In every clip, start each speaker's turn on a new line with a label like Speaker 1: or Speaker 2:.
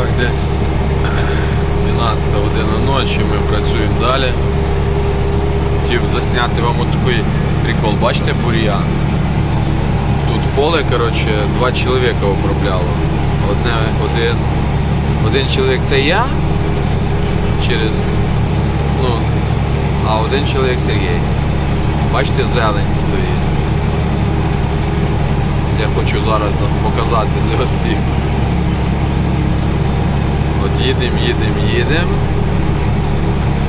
Speaker 1: Так, десь 12 година ночі ми працюємо далі. Хотів засняти вам такий прикол. Бачите бур'ян? Тут поле, коротше, два чоловіка обробляло. Одне, один, один чоловік це я через. Ну, а один чоловік Сергій. Бачите, зелень стоїть. Я хочу зараз там показати для всіх. От їдемо, їдемо, їдемо.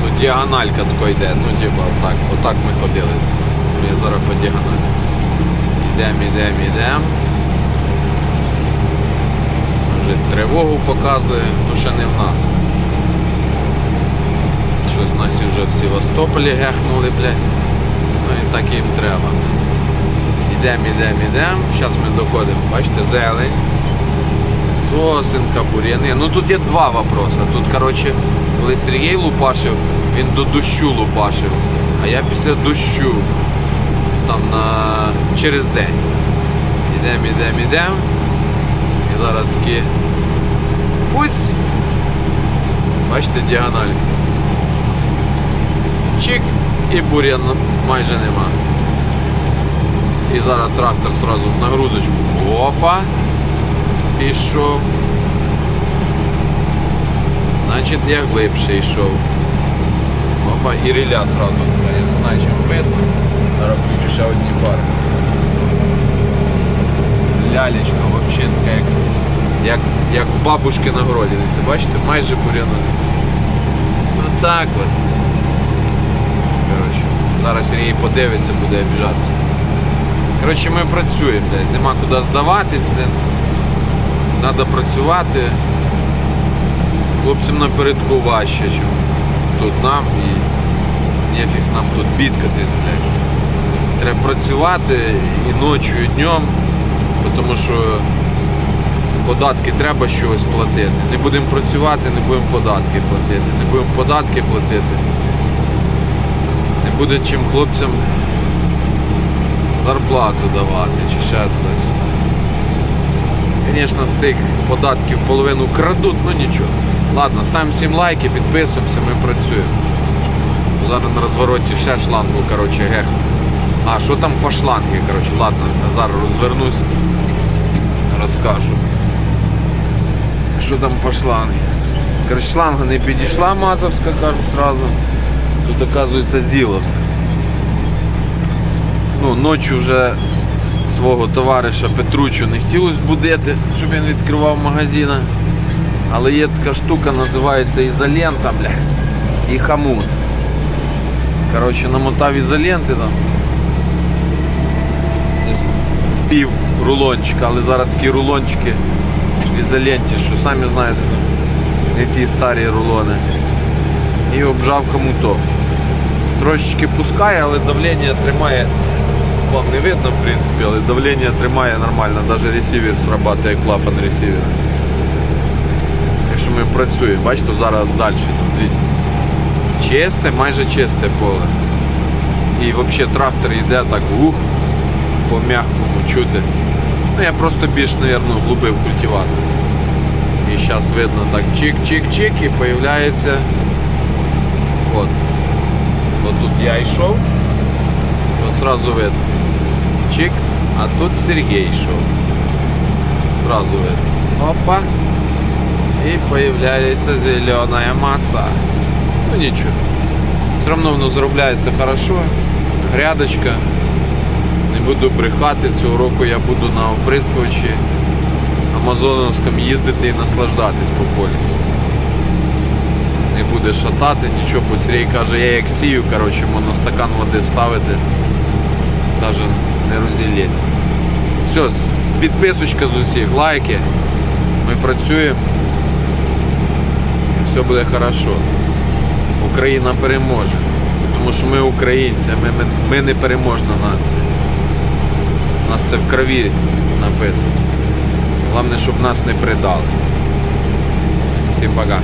Speaker 1: Тут діагональка така йде, ну типа отак, отак ми ходили. Ми зараз по діагоналі. Йдемо, йдемо, йдемо. Вже тривогу показує, ну ще не в нас. Щось нас вже в Севастополі гехнули, блядь. Ну і так їм треба. Йдемо, йдемо, йдемо. Зараз ми доходимо, бачите, зелень. Сосенка, бур'яни. Ну тут є два вопроси. Тут, коротше, коли Сергій лупашив, він до дощу лупашив. А я після дощу там на... через день. Йдемо, йдемо, йдемо. І зараз такі. Уць! Бачите, діагональ. Чик і бур'ян майже нема. І зараз трактор сразу в нагрузочку. Опа! Пішов. Значить я глибше йшов. Опа, і риля сразу. Я не знаю, чим видно. Зараз включу ще одні фари. Лялечка взагалі така як, як, як в бабушки на городі. Бачите, майже буряна. Ну так от. Коротше, зараз Сергій подивиться, буде обіжатися. Коротше, ми працюємо, блядь. нема куди здаватись, блін. Треба працювати. Хлопцям напередку важче, ніж тут нам і нефіг нам тут бідкатись, блядь. Треба працювати і ночі, і днем, тому що податки треба щось платити. Не будемо працювати, не будемо податки платити. Не будемо податки платити. Не буде чим хлопцям зарплату давати чи ще туди. Звісно, з тих податків половину крадуть, ну нічого. Ладно, ставимо всім лайки, підписуємося, ми працюємо. Зараз на розвороті ще шлангу, коротше, гех. А, що там по шлангі, коротше, ладно, зараз розвернусь, розкажу. Що там по шлангі? Коротше, шланга не підійшла Мазовська, кажу сразу. Тут, оказується, Зіловська. Ну, ночі вже свого товариша Петручу не хотілося будити, щоб він відкривав магазина. Але є така штука, називається ізолента, бля, і хамут. Коротше, намотав ізоленти там. Пів рулончика, але зараз такі рулончики в ізоленті, що самі знаєте, не ті старі рулони. І обжав хомуток. Трошечки пускає, але давлення тримає вам не видно, в принципі, але давлення тримає нормально, навіть ресивер срабатує клапан ресивера. Так що ми працюємо. Бачите, зараз далі. Дивіться. Чисте, майже чисте поле. І взагалі трактор йде так ух, по м'якому чути. Ну я просто більш, мабуть, глубив культиватор. І зараз видно так чик-чик-чик і появляється. От. От тут я йшов. От сразу видно. Чик, а тут Сергей йшов. Сразу. Опа. И появляется зеленая масса. Ну ничего. Все равно воно заробляється хорошо. Грядочка. Не буду брехати, цього року я буду на оприскувачі Амазоновському їздити і наслаждатись по полі. Не буде шатати, нічого, Сергій каже, я як сію, коротше, можна стакан води ставити, навіть не розділити. Все, підписочка з усіх, лайки. Ми працюємо. Все буде хорошо. Україна переможе. Тому що ми українці, ми, ми, ми не переможна нація. У нас це в крові написано. Головне, щоб нас не предали. Всім пока.